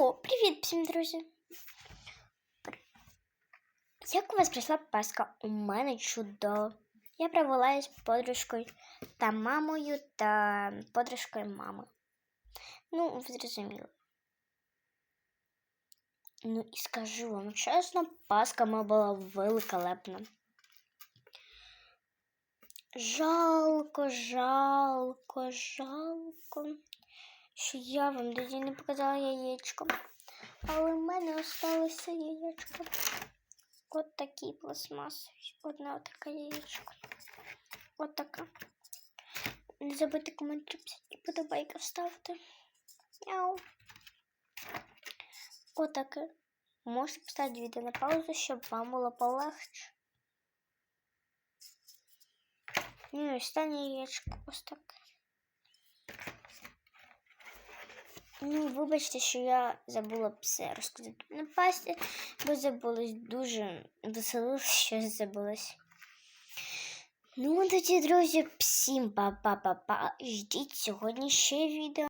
О, привіт всім, друзі! Як у вас пройшла Пасха? У мене чудово. Я провела з подружкою та мамою та подружкою мами. Ну, ви зрозуміли. Ну і скажу вам чесно, Пасха моя була великолепна. Жалко, жалко, жалко, що я вам тоді не показала яєчко. Але в мене осталося яєчко. От такий пластмасовий. Одне таке яєчко. От така. Не забудьте коментарі і подобайка ставити. Мяу. Отаке. Можете поставити відео на паузу, щоб вам було полегше. Ну і останнє яєчко ось таке. Ну, вибачте, що я забула все розказати на пасті, бо забулась дуже веселилась, що забулась. Ну, тоді, друзі, всім па-па-па-па. Ждіть сьогодні ще відео.